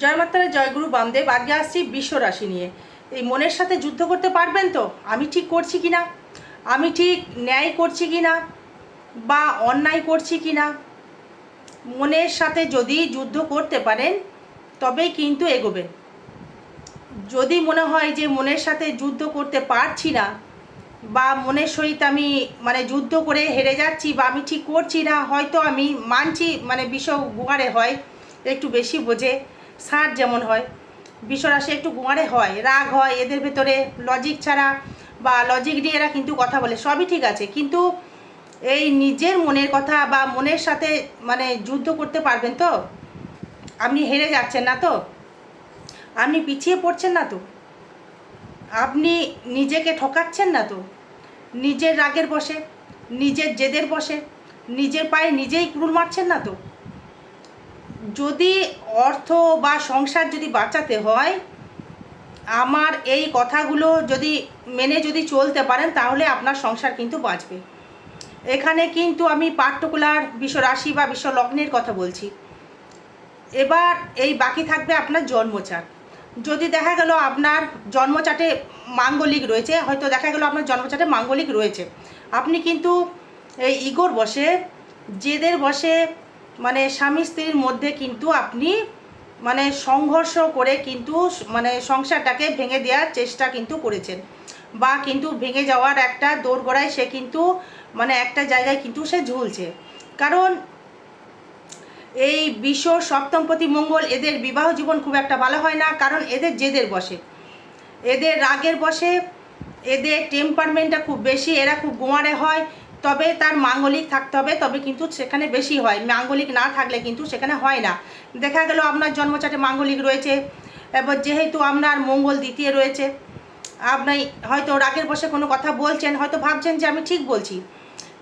জয় মাতারা জয়গুরু বামদেব আগে আসছি বিশ্ব রাশি নিয়ে। এই মনের সাথে যুদ্ধ করতে পারবেন তো? আমি ঠিক করছি কি না আমি ঠিক ন্যায় করছি কি না বা অন্যায় করছি কি না মনের সাথে যদি যুদ্ধ করতে পারেন, তবেই কিন্তু এগোবেন যদি মনে হয় যে মনের সাথে যুদ্ধ করতে পারছি না, বা মনের সহিত আমি মানে যুদ্ধ করে হেরে যাচ্ছি, বা আমি ঠিক করছি না, হয়তো আমি মানছি মানে বিষ গুয়ারে হয়, একটু বেশি বোঝে। ষাঁড় যেমন হয় বিশ্বরাশি একটু গুয়ারে হয়, রাগ হয়, এদের ভেতরে লজিক ছাড়া বা লজিক নিয়ে এরা কিন্তু কথা বলে, সবই ঠিক আছে। কিন্তু এই নিজের মনের কথা বা মনের সাথে মানে যুদ্ধ করতে পারবেন তো? আপনি হেরে যাচ্ছেন না তো? আপনি পিছিয়ে পড়ছেন না তো? আপনি নিজেকে ঠকাচ্ছেন না তো? নিজের রাগের বসে, নিজের জেদের বসে, নিজের পায়ে নিজেই কুড়ুল মারছেন না তো? যদি অর্থ বা সংসার যদি বাঁচাতে হয়, আমার এই কথাগুলো যদি মেনে যদি চলতে পারেন, তাহলে আপনার সংসার কিন্তু বাঁচবে। এখানে কিন্তু আমি পার্টিকুলার বিশ্ব রাশি বা বিশ্ব লগ্নের কথা বলছি। এবার এই বাকি থাকবে আপনার জন্মচাট যদি দেখা গেল আপনার জন্মচাটে মাঙ্গলিক রয়েছে, হয়তো দেখা গেল আপনার জন্মচাটে মাঙ্গলিক রয়েছে। আপনি কিন্তু এই ইগোর বসে, জেদের বসে মানে স্বামী স্ত্রীর মধ্যে কিন্তু আপনি মানে সংঘর্ষ করে কিন্তু মানে সংসারটাকে ভেঙে দেওয়ার চেষ্টা কিন্তু করেছেন। বা কিন্তু ভেঙে যাওয়ার একটা দোরগোড়ায় সে কিন্তু মানে একটা জায়গায় কিন্তু সে ঝুলছে। কারণ এই বিশ্ব সপ্তমপতি মঙ্গল, এদের বিবাহ জীবন খুব একটা ভালো হয় না, কারণ এদের জেদের বসে। এদের রাগের বসে, এদের টেম্পারমেন্টটা খুব বেশি, এরা খুব গোয়ারে হয় তবে তার মাঙ্গলিক থাকতে হবে, তবে কিন্তু সেখানে বেশি হয়। মাঙ্গলিক না থাকলে কিন্তু সেখানে হয় না। দেখা গেল আপনার জন্মচাটে মাঙ্গলিক রয়েছে, এবার যেহেতু আপনার মঙ্গল দ্বিতীয় রয়েছে, আপনি হয়তো রাগের বসে কোনো কথা বলছেন, হয়তো ভাবছেন যে আমি ঠিক বলছি।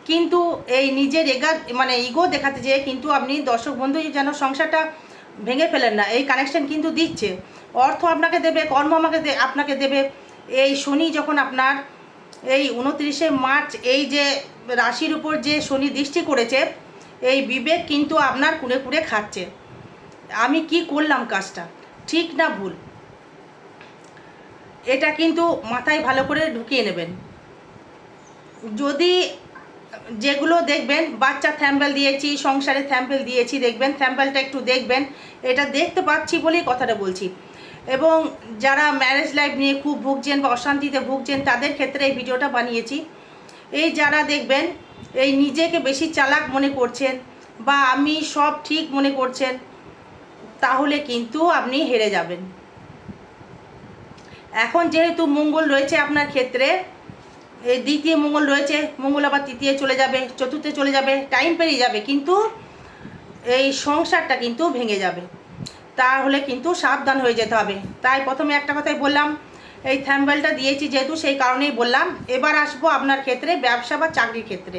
কিন্তু এই নিজের এগা মানে ইগো দেখাতে যেয়ে কিন্তু আপনি দর্শক বন্ধু যেন সংসারটা ভেঙে ফেলেন না, এই কানেকশন কিন্তু দিচ্ছে। অর্থ আপনাকে দেবে, কর্ম আমাকে আপনাকে দেবে। এই শনি যখন আপনার এই উনত্রিশে মার্চ এই যে রাশির উপর যে শনি দৃষ্টি করেছে, এই বিবেক কিন্তু আপনার কুড়ে কুড়ে খাচ্ছে। আমি কি করলাম কাজটা? ঠিক না ভুল। এটা কিন্তু মাথায় ভালো করে ঢুকিয়ে নেবেন। যদি যেগুলো দেখবেন, বাচ্চা থ্যাম্পেল দিয়েছি, সংসারে থ্যাম্পেল দিয়েছি, দেখবেন থ্যাম্পেলটা একটু দেখবেন, এটা দেখতে পাচ্ছি বলেই কথাটা বলছি। এবং যারা ম্যারেজ লাইফ নিয়ে খুব ভুগছেন বা অশান্তিতে ভুগছেন, তাদের ক্ষেত্রে এই ভিডিওটা বানিয়েছি। এই যারা দেখবেন, এই নিজেকে বেশি চালাক মনে করছেন বা আমি সব ঠিক মনে করছেন, তাহলে কিন্তু আপনি হেরে যাবেন। এখন যেহেতু মঙ্গল রয়েছে আপনার ক্ষেত্রে, এই দ্বিতীয় মঙ্গল রয়েছে, মঙ্গল আবার তৃতীয় চলে যাবে, চতুর্থে চলে যাবে টাইম পেরিয়ে যাবে, কিন্তু এই সংসারটা কিন্তু ভেঙে যাবে। তাহলে কিন্তু সাবধান হয়ে যেতে হবে। তাই প্রথমে একটা কথাই বললাম, এই থ্যাম্বেলটা দিয়েছি যেহেতু সেই কারণেই বললাম। এবার আসব আপনার ক্ষেত্রে ব্যবসা বা চাকরির ক্ষেত্রে।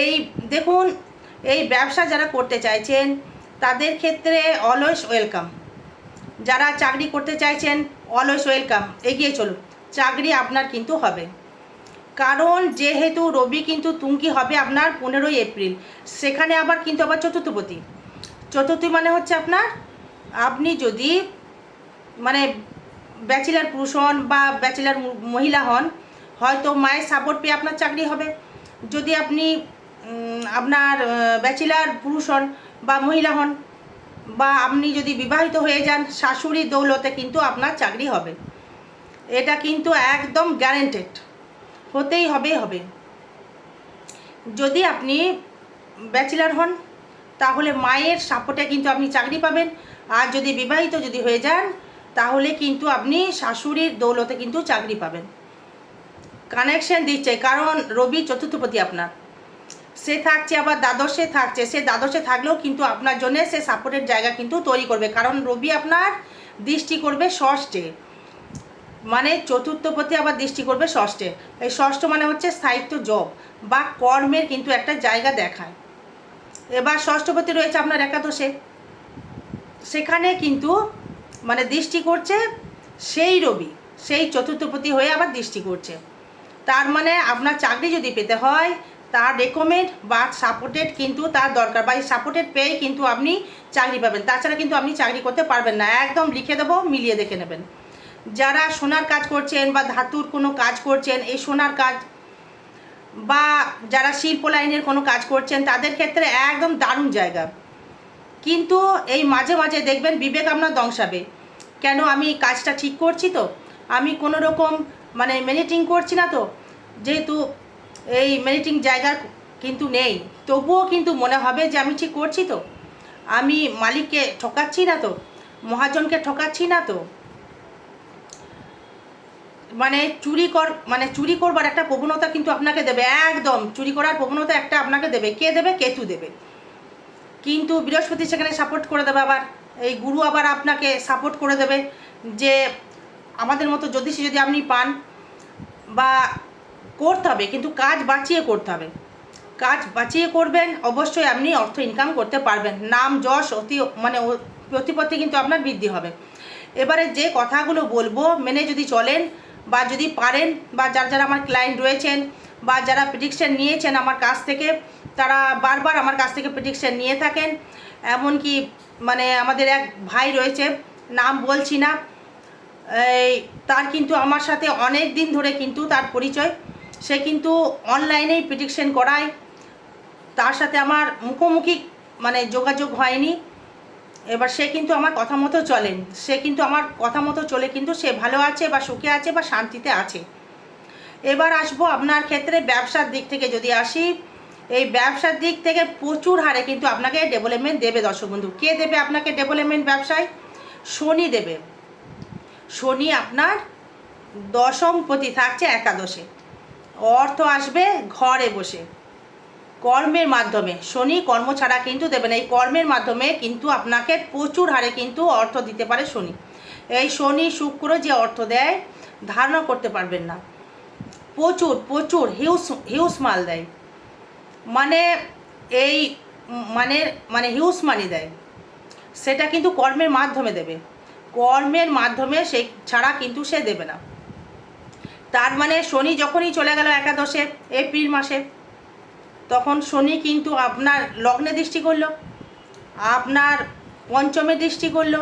এই দেখুন, এই ব্যবসা যারা করতে চাইছেন, তাদের ক্ষেত্রে অলওয়েজ ওয়েলকাম যারা চাকরি করতে চাইছেন অলওয়েজ ওয়েলকাম এগিয়ে চলুন, চাকরি আপনার কিন্তু হবে। কারণ যেহেতু রবি কিন্তু তুঙ্কি হবে আপনার পনেরোই এপ্রিল, সেখানে আবার কিন্তু আবার চতুর্থপতি। চতুর্থী মানে হচ্ছে আপনার আপনি যদি মানে ব্যাচেলার পুরুষ হন বা ব্যাচেলার মহিলা হন, হয়তো মায়ের সাপোর্ট পেয়ে আপনার চাকরি হবে। যদি আপনি আপনার ব্যাচেলার পুরুষ হন বা মহিলা হন বা আপনি যদি বিবাহিত হয়ে যান, শাশুড়ি দৌলতে কিন্তু আপনার চাকরি হবে। এটা কিন্তু একদম গ্যারেন্টেড হতেই হবে হবে। যদি আপনি ব্যাচেলার হন তাহলে মায়ের সাপোর্টে কিন্তু আপনি চাকরি পাবেন। আর যদি বিবাহিত যদি হয়ে যান, তাহলে কিন্তু আপনি শাশুড়ির দৌলতে কিন্তু চাকরি পাবেন। কানেকশন দিচ্ছে, কারণ রবি চতুর্থপতি আপনার। সে থাকছে, আবার দ্বাদশে থাকছে। সে দ্বাদশে থাকলেও কিন্তু আপনার জন্য সে সাপোর্টের জায়গা কিন্তু তৈরি করবে। কারণ রবি আপনার দৃষ্টি করবে ষষ্ঠে। মানে চতুর্থ চতুর্থপতি আবার দৃষ্টি করবে ষষ্ঠে। এই ষষ্ঠ মানে হচ্ছে স্থায়িত্ব জব বা কর্মের কিন্তু একটা জায়গা দেখায়। এবার ষষ্ঠপতি রয়েছে আপনার একাদশে। সেখানে কিন্তু মানে দৃষ্টি করছে সেই রবি, সেই চতুর্থপতি হয়ে আবার দৃষ্টি করছে। তার মানে আপনার চাকরি যদি পেতে হয়, তার রেকমেন্ড বা সাপোর্টেড কিন্তু তার দরকার বা এই সাপোর্টেড পেয়ে কিন্তু আপনি চাকরি পাবেন। তাছাড়া কিন্তু আপনি চাকরি করতে পারবেন না। একদম লিখে দেবো, মিলিয়ে দেখে নেবেন। যারা সোনার কাজ করছেন বা ধাতুর কোনো কাজ করছেন, এই সোনার কাজ বা যারা শিল্প লাইনের কোনো কাজ করছেন, তাদের ক্ষেত্রে একদম দারুণ জায়গা। কিন্তু এই মাঝে মাঝে দেখবেন বিবেক আপনার দংশাবে কেন আমি কাজটা ঠিক করছি তো? আমি কোনো রকম মানে মেনিটিং করছি না তো? যেহেতু এই মেনিটিং জায়গা কিন্তু নেই। তবুও কিন্তু মনে হবে যে আমি ঠিক করছি তো? আমি মালিককে ঠকাচ্ছি না তো? মহাজনকে ঠকাচ্ছি না তো? মানে চুরি কর মানে চুরি করবার একটা প্রবণতা কিন্তু আপনাকে দেবে, একদম। চুরি করার প্রবণতা একটা আপনাকে দেবে, কে দেবে? কেতু দেবে। কিন্তু বৃহস্পতি সেখানে সাপোর্ট করে দেবে আবার, এই গুরু আবার আপনাকে সাপোর্ট করে দেবে যে, আমাদের মতো জ্যোতিষী যদি আপনি পান বা করতে হবে, কিন্তু কাজ বাঁচিয়ে করতে হবে। কাজ বাঁচিয়ে করবেন, অবশ্যই আপনি অর্থ ইনকাম করতে পারবেন। নাম, যশ, অতি মানে প্রতিপত্তি কিন্তু আপনার বৃদ্ধি হবে। এবারে যে কথাগুলো বলব, মেনে যদি চলেন বা যদি পারেন বা যারা যারা আমার ক্লায়েন্ট রয়েছেন বা যারা প্রেডিকশন নিয়েছেন আমার কাছ থেকে, তারা বারবার আমার কাছ থেকে প্রেডিকশন নিয়ে থাকেন। এমনকি মানে আমাদের এক ভাই রয়েছে, নাম বলছি না, এই তার কিন্তু আমার সাথে অনেক দিন ধরে কিন্তু তার পরিচয়। সে কিন্তু অনলাইনেই প্রেডিকশন করায়। তার সাথে আমার মুখোমুখি মানে যোগাযোগ হয়নি। এবার সে কিন্তু আমার কথা মতো চলেন সে কিন্তু আমার কথা মতো চলে কিন্তু সে ভালো আছে বা সুখে আছে বা শান্তিতে আছে। এবার আসব আপনার ক্ষেত্রে ব্যবসার দিক থেকে যদি আসি, এই ব্যবসার দিক থেকে প্রচুর হারে কিন্তু আপনাকে ডেভেলপমেন্ট দেবে দর্শক বন্ধু। কে দেবে আপনাকে ডেভেলপমেন্ট ব্যবসায়? শনি দেবে। শনি আপনার দশম প্রতি থাকছে একাদশে। অর্থ আসবে ঘরে বসে। কর্মের মাধ্যমে, শনি কর্ম ছাড়া কিন্তু দেবে না। এই কর্মের মাধ্যমে কিন্তু আপনাকে প্রচুর হারে কিন্তু অর্থ দিতে পারে শনি। এই শনি, শুক্র যে অর্থ দেয়, ধারণা করতে পারবেন না। প্রচুর প্রচুর, হিউস হিউস মাল দেয়। মানে এই মানে মানে হিউস মানি দেয়। সেটা কিন্তু কর্মের মাধ্যমে দেবে। কর্মের মাধ্যমে সে ছাড়া কিন্তু সে দেবে না। তার মানে শনি যখনই চলে গেল একাদশে, এপ্রিল মাসে তখন শনি কিন্তু আপনার লগ্নে দৃষ্টি করল, আপনার পঞ্চমে দৃষ্টি করল,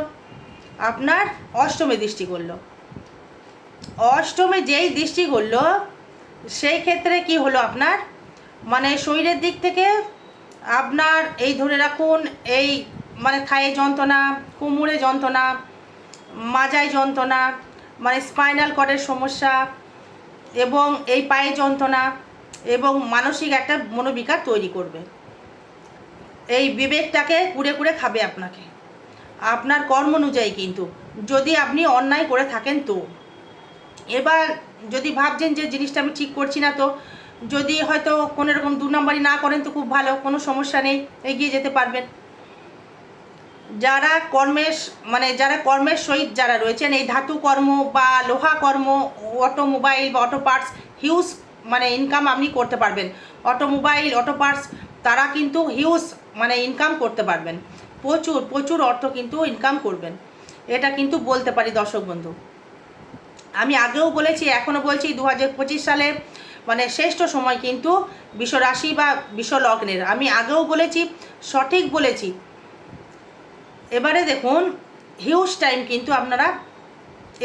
আপনার অষ্টমে দৃষ্টি করল। অষ্টমে যেই দৃষ্টি করল, সেই ক্ষেত্রে কি হলো আপনার? মানে শরীরের দিক থেকে আপনার এই ধরে রাখুন, এই মানে থায়ে যন্ত্রণা, কোমরে যন্ত্রণা, মাজায় যন্ত্রণা মানে স্পাইনাল কর্ডের সমস্যা এবং এই পায়ে যন্ত্রণা এবং মানসিক একটা মনোবিকার তৈরি করবে। এই বিবেকটাকে কুড়ে কুড়ে খাবে আপনাকে। আপনার কর্ম অনুযায়ী কিন্তু, যদি আপনি অন্যায় করে থাকেন তো। এবার যদি ভাবছেন যে জিনিসটা আমি ঠিক করছি না তো, যদি হয়তো কোনো রকম দু নম্বরই না করেন তো খুব ভালো, কোনো সমস্যা নেই, এগিয়ে যেতে পারবেন। যারা কর্মের মানে যারা কর্মের সহিত যারা রয়েছেন, এই ধাতু কর্ম বা লোহা কর্ম, অটোমোবাইল বা অটো পার্টস হিউজ মানে ইনকাম আপনি করতে পারবেন। অটোমোবাইল অটো পার্টস তারা কিন্তু হিউজ মানে ইনকাম করতে পারবেন। প্রচুর প্রচুর অর্থ কিন্তু ইনকাম করবেন। এটা কিন্তু বলতে পারি দর্শক বন্ধু। আমি আগেও বলেছি এখনও বলছি দু হাজার পঁচিশ সালে মানে শ্রেষ্ঠ সময় কিন্তু বিশ্বরাশি বা বিশ্বলগ্নের। আমি আগেও বলেছি, সঠিক বলেছি। এবারে দেখুন হিউজ টাইম কিন্তু আপনারা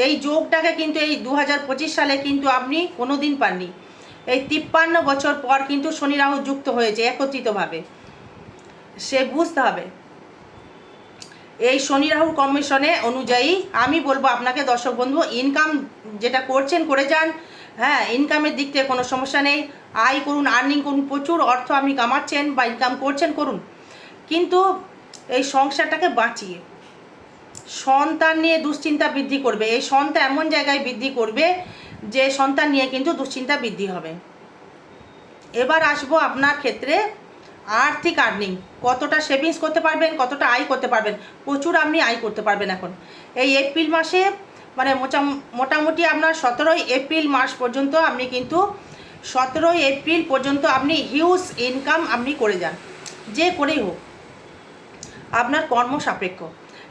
এই যোগটাকে কিন্তু এই দু হাজার পঁচিশ সালে কিন্তু আপনি কোনো দিন পাননি। এই তিপ্পান্ন বছর পর কিন্তু শনি রাহু যুক্ত হয়েছে একত্রিতভাবে। সে বুঝতে হবে। এই শনি রাহুর কমিশনে অনুযায়ী আমি বলব আপনাকে দর্শক বন্ধু ইনকাম যেটা করছেন, করে যান। হ্যাঁ ইনকামের দিক থেকে কোনো সমস্যা নেই। আয় করুন আর্নিং করুন, প্রচুর অর্থ আপনি কামাচ্ছেন বা ইনকাম করছেন, করুন। কিন্তু এই সংসারটাকে বাঁচিয়ে, সন্তান নিয়ে দুশ্চিন্তা বৃদ্ধি করবে। এই সন্তান এমন জায়গায় বৃদ্ধি করবে যে সন্তান নিয়ে কিন্তু দুশ্চিন্তা বৃদ্ধি হবে। এবার আসব আপনার ক্ষেত্রে আর্থিক আর্নিং কতটা সেভিংস করতে পারবেন, কতটা আয় করতে পারবেন, প্রচুর আপনি আয় করতে পারবেন এখন। এই এপ্রিল মাসে মানে মোটাম- মোটামুটি আপনার সতেরোই এপ্রিল মাস পর্যন্ত আপনি কিন্তু সতেরোই এপ্রিল পর্যন্ত আপনি হিউজ ইনকাম আপনি করে যান। যে করেই হোক, আপনার কর্ম সাপেক্ষ।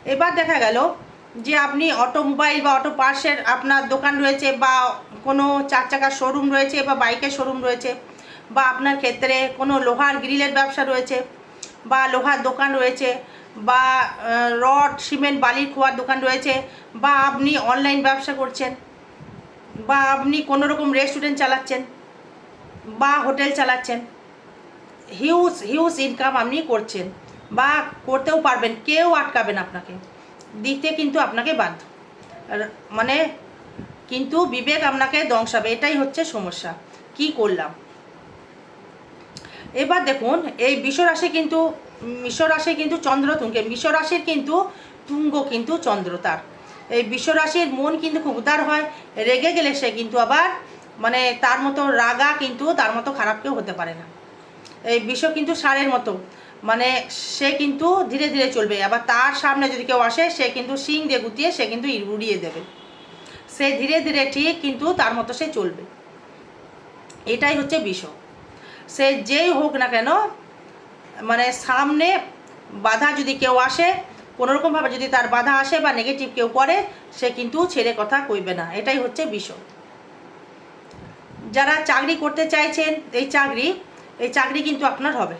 এবার দেখা গেল যে আপনি অটোমোবাইল বা অটো পার্সের আপনার দোকান রয়েছে বা কোনো চার চাকার শোরুম রয়েছে বা বাইকের শোরুম রয়েছে, বা আপনার ক্ষেত্রে কোনো লোহার গ্রিলের ব্যবসা রয়েছে, বা লোহার দোকান রয়েছে, বা রড, সিমেন্ট, বালির খোয়ার দোকান রয়েছে, বা আপনি অনলাইন ব্যবসা করছেন, বা আপনি কোনো রকম রেস্টুরেন্ট চালাচ্ছেন, বা হোটেল চালাচ্ছেন হিউজ হিউজ ইনকাম আপনি করছেন, বা করতেও পারবেন, কেউ আটকাবেন আপনাকে, দিতে কিন্তু আপনাকে বাধ্য। মানে কিন্তু বিবেক আপনাকে দংশাবে এটাই হচ্ছে সমস্যা। কি করলাম? এবার দেখুন, এই বিশ্বরাশি কিন্তু বিশ্বরাশি কিন্তু চন্দ্র তুঙ্গে বিশ্বরাশির কিন্তু তুঙ্গ কিন্তু চন্দ্র তার। এই বিশ্বরাশির মন কিন্তু খুব উদার হয়, রেগে গেলে সে কিন্তু আবার মানে তার মতো রাগা কিন্তু তার মতো খারাপ কেউ হতে পারে না। এই বিশ্ব কিন্তু সারের মতো মানে সে কিন্তু ধীরে ধীরে চলবে। আবার তার সামনে যদি কেউ আসে, সে কিন্তু শিং দিয়ে গুতিয়ে সে কিন্তু উড়িয়ে দেবে। সে ধীরে ধীরে ঠিক কিন্তু তার মতো সে চলবে। এটাই হচ্ছে বিষয়। সে যেই হোক না কেন মানে সামনে বাধা যদি কেউ আসে, কোনোরকমভাবে যদি তার বাধা আসে বা নেগেটিভ কেউ করে সে কিন্তু ছেড়ে কথা কইবে না। এটাই হচ্ছে বিষয়। যারা চাকরি করতে চাইছেন, এই চাকরি এই চাকরি কিন্তু আপনার হবে।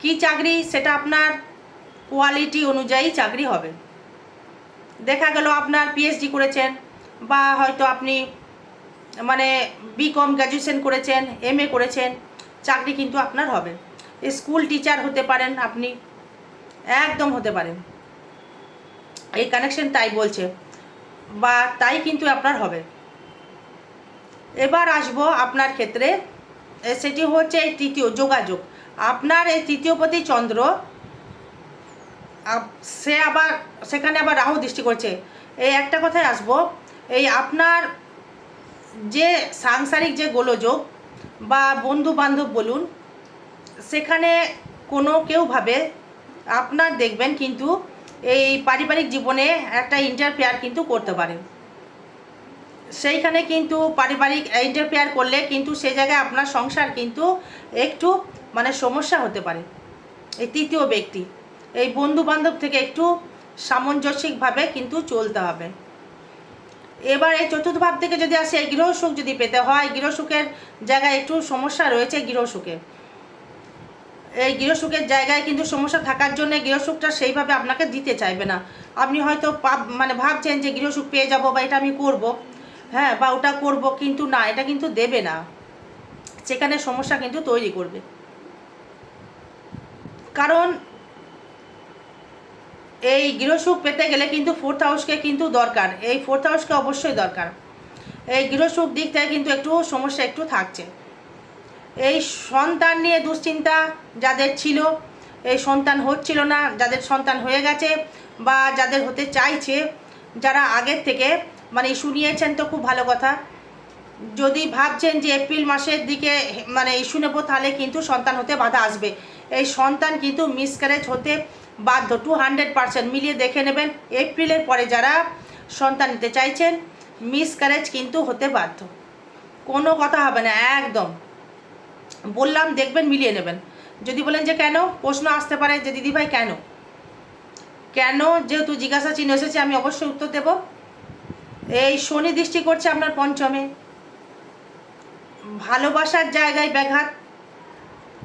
কি চাকরি? সেটা আপনার কোয়ালিটি অনুযায়ী চাকরি হবে। দেখা গেল আপনার পিএইচডি করেছেন, বা হয়তো আপনি মানে বিকম গ্র্যাজুয়েশন করেছেন এম করেছেন, চাকরি কিন্তু আপনার হবে। স্কুল টিচার হতে পারেন আপনি, একদম হতে পারেন। এই কানেকশন তাই বলছে, বা তাই কিন্তু আপনার হবে। এবার আসব আপনার ক্ষেত্রে সেটি হচ্ছে এই তৃতীয়, যোগাযোগ। আপনার এই তৃতীয়পতি চন্দ্র আপ- সে আবার, সেখানে আবার রাহু দৃষ্টি করছে। এই একটা কথায় আসব, এই আপনার যে সাংসারিক যে গোলযোগ বা বন্ধু বান্ধব বলুন, সেখানে কোনো কেউ ভাবে, আপনার দেখবেন কিন্তু এই পারিবারিক জীবনে একটা ইন্টারফেয়ার কিন্তু করতে পারে। সেইখানে কিন্তু পারিবারিক ইন্টারফেয়ার করলে কিন্তু সে জায়গায় আপনার সংসার কিন্তু একটু মানে সমস্যা হতে পারে। এই তৃতীয় ব্যক্তি। এই বন্ধু বান্ধব থেকে একটু সামঞ্জস্যিকভাবে কিন্তু চলতে হবে। এবার এই চতুর্থ ভাব থেকে যদি আসে, এই গৃহসুখ যদি পেতে হয় গৃহসুখের জায়গায় একটু সমস্যা রয়েছে গৃহসুখে এই গৃহসুখের জায়গায় কিন্তু সমস্যা থাকার জন্য গৃহসুখটা সেইভাবে আপনাকে দিতে চাইবে না। আপনি হয়তো পাব- মানে ভাবছেন যে গৃহসুখ পেয়ে যাব বা এটা আমি করব। হ্যাঁ বা ওটা করব, কিন্তু না, এটা কিন্তু দেবে না। সেখানে সমস্যা কিন্তু তৈরি করবে। কারণ এই গৃহসুখ পেতে গেলে কিন্তু ফোর্থ হাউসকে কিন্তু দরকার। এই ফোর্থ হাউসকে অবশ্যই দরকার। এই গৃহসুখ দিক থেকে কিন্তু একটু সমস্যা একটু থাকছে। এই সন্তান নিয়ে দুশ্চিন্তা যাদের ছিল, এই সন্তান হচ্ছিল না, যাদের সন্তান হয়ে গেছে বা যাদের হতে চাইছে, যারা আগের থেকে মানে ইস্যু নিয়েছেন তো খুব ভালো কথা। যদি ভাবছেন যে এপ্রিল মাসের দিকে মানে ইস্যু নেব তাহলে কিন্তু সন্তান হতে বাধা আসবে। এই সন্তান কিন্তু মিসক্যারেজ হতে বাধ্য। টু হান্ড্রেড পারসেন্ট মিলিয়ে দেখে নেবেন। এপ্রিলের পরে যারা সন্তান নিতে চাইছেন মিসক্যারেজ কিন্তু হতে বাধ্য। কোনো কথা হবে না, একদম। বললাম, দেখবেন, মিলিয়ে নেবেন। যদি বলেন যে, কেন? প্রশ্ন আসতে পারে যে দিদিভাই কেন? কেন? যেহেতু জিজ্ঞাসা চিহ্ন এসেছে, আমি অবশ্যই উত্তর দেব। এই শনি দৃষ্টি করছে আপনার পঞ্চমে। ভালোবাসার জায়গায় ব্যাঘাত।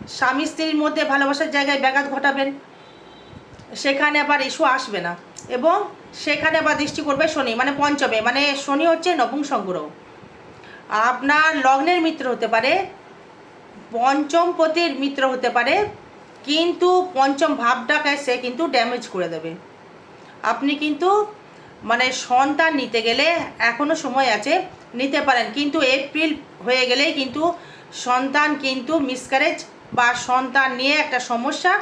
স্বামী স্ত্রীর মধ্যে ভালোবাসার জায়গায় ব্যাঘাত ঘটাবেন। সেখানে আবার ইস্যু আসবে না। এবং সেখানে আবার দৃষ্টি করবে শনি মানে পঞ্চমে মানে শনি হচ্ছে নপুংসক সংগ্রহ। আপনার লগ্নের মিত্র হতে পারে পঞ্চম পতির মিত্র হতে পারে, কিন্তু পঞ্চম ভাবটাকে সে কিন্তু ড্যামেজ করে দেবে। আপনি কিন্তু মানে সন্তান নিতে গেলে এখনও সময় আছে, নিতে পারেন, কিন্তু এপ্রিল হয়ে গেলেই কিন্তু সন্তান কিন্তু মিসক্যারেজ বা সন্তান নিয়ে একটা সমস্যা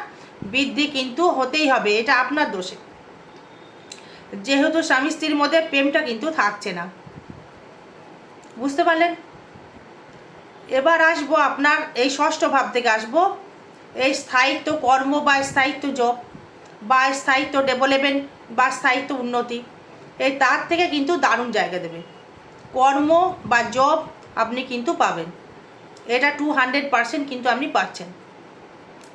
বৃদ্ধি কিন্তু হতেই হবে, এটা আপনার দোষে। যেহেতু স্বামী স্ত্রীর মধ্যে প্রেমটা কিন্তু থাকছে না। বুঝতে পারলেন? এবার আসব আপনার এই ষষ্ঠ ভাব থেকে আসব। এই স্থায়িত্ব কর্ম বা স্থায়িত্ব জব বা স্থায়িত্ব ডেভেলপমেন্ট বা স্থায়িত্ব উন্নতি, এই তার থেকে কিন্তু দারুণ জায়গা দেবে। কর্ম বা জব আপনি কিন্তু পাবেন। এটা টু হান্ড্রেড পারসেন্ট কিন্তু আপনি পাচ্ছেন।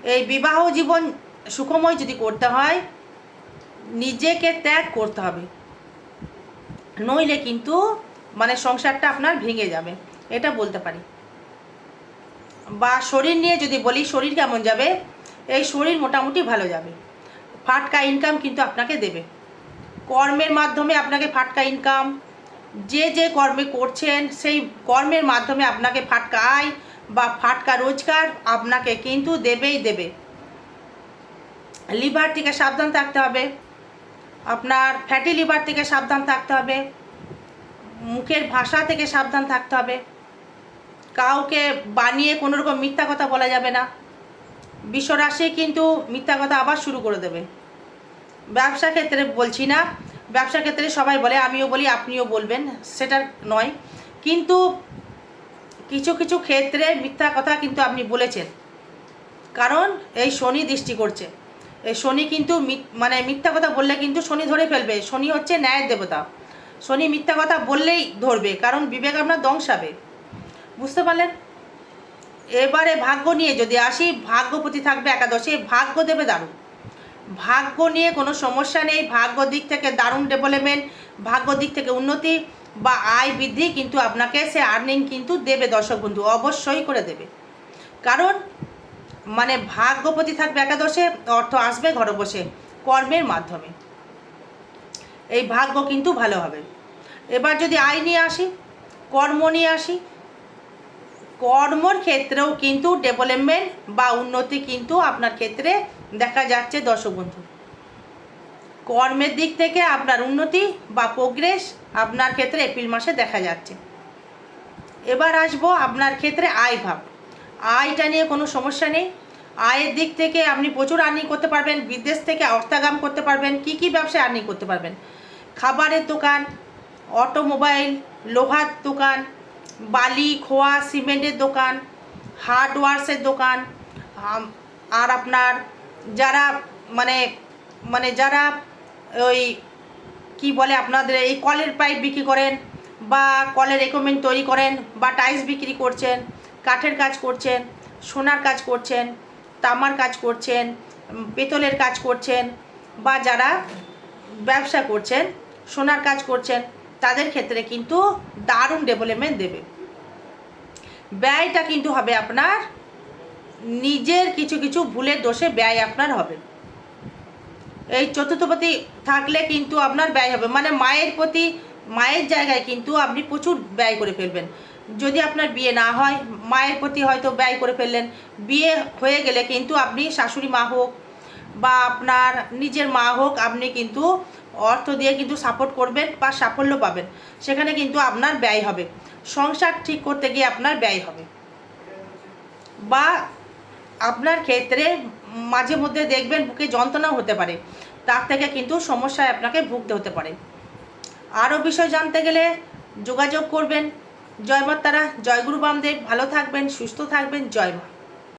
এই বিবাহ জীবন সুখময় যদি করতে হয়, নিজেকে ত্যাগ করতে হবে। নইলে কিন্তু মানে সংসারটা আপনার ভেঙে যাবে, এটা বলতে পারি। বা শরীর নিয়ে যদি বলি, শরীর কেমন যাবে? এই শরীর মোটামুটি ভালো যাবে। ফাটকা ইনকাম কিন্তু আপনাকে দেবে। কর্মের মাধ্যমে আপনাকে ফাটকা ইনকাম যে যে কর্মে করছেন, সেই কর্মের মাধ্যমে আপনাকে ফাটকা আয় বা ফাটকা রোজগার আপনাকে কিন্তু দেবেই দেবে। লিভার থেকে সাবধান থাকতে হবে। আপনার ফ্যাটি লিভার থেকে সাবধান থাকতে হবে। মুখের ভাষা থেকে সাবধান থাকতে হবে। কাউকে বানিয়ে কোনো রকম মিথ্যা কথা বলা যাবে না। বিশ্বরাশি কিন্তু মিথ্যা কথা আবার শুরু করে দেবে। ব্যবসা ক্ষেত্রে বলছি না। ব্যবসা ক্ষেত্রে সবাই বলে, আমিও বলি, আপনিও বলবেন, সেটা নয়। কিন্তু কিছু কিছু ক্ষেত্রে মিথ্যা কথা কিন্তু আপনি বলেছেন। কারণ এই শনি দৃষ্টি করছে। এই শনি কিন্তু মানে মিথ্যা কথা বললে কিন্তু শনি ধরে ফেলবে। শনি হচ্ছে ন্যায়ের দেবতা। শনি মিথ্যা কথা বললেই ধরবে, কারণ বিবেক আপনার দংশাবে বুঝতে পারলেন? এবারে ভাগ্য নিয়ে যদি আসি, ভাগ্যপতি থাকবে একাদশে, ভাগ্য দেবে দারুণ। ভাগ্য নিয়ে কোনো সমস্যা নেই, ভাগ্য দিক থেকে দারুণ ডেভেলপমেন্ট ভাগ্য দিক থেকে উন্নতি। বা আয় বৃদ্ধি কিন্তু আপনাকে সে আর্নিং কিন্তু দেবে, দর্শক বন্ধু, অবশ্যই করে দেবে। কারণ মানে ভাগ্যপতি থাকবে একাদশে, অর্থ আসবে ঘরে বসে কর্মের মাধ্যমে। এই ভাগ্য কিন্তু ভালো হবে। এবার যদি আয় নিয়ে আসি, কর্ম নিয়ে আসি, কর্মর ক্ষেত্রেও কিন্তু ডেভেলপমেন্ট বা উন্নতি কিন্তু আপনার ক্ষেত্রে দেখা যাচ্ছে, দর্শক বন্ধু। কর্মের দিক থেকে আপনার উন্নতি বা প্রোগ্রেস আপনার ক্ষেত্রে এপ্রিল মাসে দেখা যাচ্ছে। এবার আসব আপনার ক্ষেত্রে আয় ভাব। আয়টা নিয়ে কোনো সমস্যা নেই। আয়ের দিক থেকে আপনি প্রচুর আর্নিং করতে পারবেন, বিদেশ থেকে অর্থাগাম করতে পারবেন, কি কি ব্যবসায় আর্নিং করতে পারবেন? খাবারের দোকান অটোমোবাইল লোহার দোকান, বালি, খোয়া, সিমেন্টের দোকান হার্ডওয়ার্সের দোকান আর আপনার যারা মানে মানে যারা ওই কি বলে আপনাদের, এই কলের পাইপ বিক্রি করেন বা কলের রেকমেন্ড তৈরি করেন বা টাইলস বিক্রি করছেন, কাঠের কাজ করছেন, সোনার কাজ করছেন, তামার কাজ করছেন, পেতলের কাজ করছেন বা যারা ব্যবসা করছেন, সোনার কাজ করছেন, তাদের ক্ষেত্রে কিন্তু দারুণ ডেভেলপমেন্ট দেবে। ব্যয়টা কিন্তু হবে আপনার, নিজের কিছু কিছু ভুলের দোষে ব্যয় আপনার হবে। এই চতুর্থপতি থাকলে কিন্তু আপনার ব্যয় হবে। মানে মায়ের প্রতি, মায়ের জায়গায় কিন্তু আপনি প্রচুর ব্যয় করে ফেলবেন। যদি আপনার বিয়ে না হয়, মায়ের প্রতি হয়তো ব্যয় করে ফেললেন। বিয়ে হয়ে গেলে কিন্তু আপনি শাশুড়ি মা হোক বা আপনার নিজের মা হোক, আপনি কিন্তু অর্থ দিয়ে কিন্তু সাপোর্ট করবেন বা সাফল্য পাবেন। সেখানে কিন্তু আপনার ব্যয় হবে। সংসার ঠিক করতে গিয়ে আপনার ব্যয় হবে। বা আপনার ক্ষেত্রে মাঝে মধ্যে দেখবেন বুকে যন্ত্রণাও হতে পারে। তার থেকে কিন্তু সমস্যায় আপনাকে ভুগতে হতে পারে। আরও বিষয় জানতে গেলে যোগাযোগ করবেন। জয় মাতারা, জয় গুরু বামদেব। ভালো থাকবেন, সুস্থ থাকবেন। জয় মা।